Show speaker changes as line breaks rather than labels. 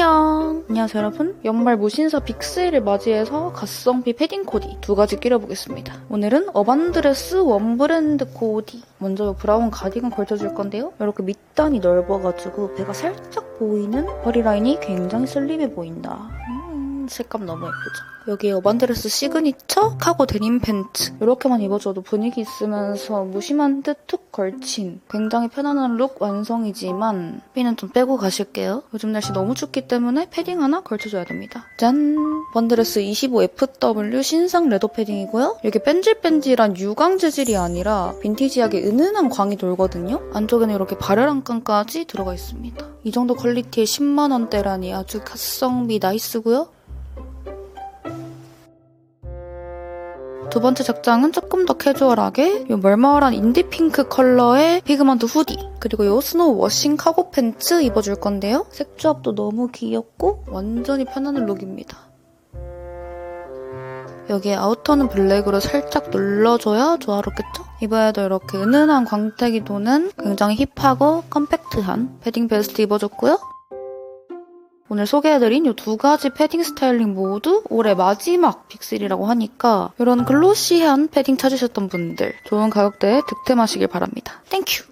안녕. 안녕하세요, 여러분. 연말 무신사 빅세일을 맞이해서 가성비 패딩 코디 두 가지 끼려보겠습니다. 오늘은 어반드레스 원브랜드 코디. 먼저 이 브라운 가디건 걸쳐줄 건데요. 이렇게 밑단이 넓어가지고 배가 살짝 보이는 허리 라인이 굉장히 슬림해 보인다. 음, 색감 너무 예쁘죠? 여기에 어반드레스 시그니처 카고 데님 팬츠 이렇게만 입어줘도 분위기 있으면서 무심한 듯 툭 걸친 굉장히 편안한 룩 완성이지만 삐는 좀 빼고 가실게요. 요즘 날씨 너무 춥기 때문에 패딩 하나 걸쳐줘야 됩니다. 짠! 번드레스 25FW 신상 레더 패딩이고요. 이게 뺀질뺀질한 유광 재질이 아니라 빈티지하게 은은한 광이 돌거든요. 안쪽에는 이렇게 발열한 끈까지 들어가 있습니다. 이 정도 퀄리티에 10만원대라니 아주 가성비 나이스고요. 두 번째 작장은 조금 더 캐주얼하게 이 멀멀한 인디핑크 컬러의 피그먼트 후디 그리고 이 스노우 워싱 카고 팬츠 입어줄 건데요. 색 조합도 너무 귀엽고 완전히 편안한 룩입니다. 여기에 아우터는 블랙으로 살짝 눌러줘야 조화롭겠죠? 이번에도 이렇게 은은한 광택이 도는 굉장히 힙하고 컴팩트한 패딩 베스트 입어줬고요. 오늘 소개해드린 이 두 가지 패딩 스타일링 모두 올해 마지막 빅셀이라고 하니까 이런 글로시한 패딩 찾으셨던 분들 좋은 가격대에 득템하시길 바랍니다. 땡큐!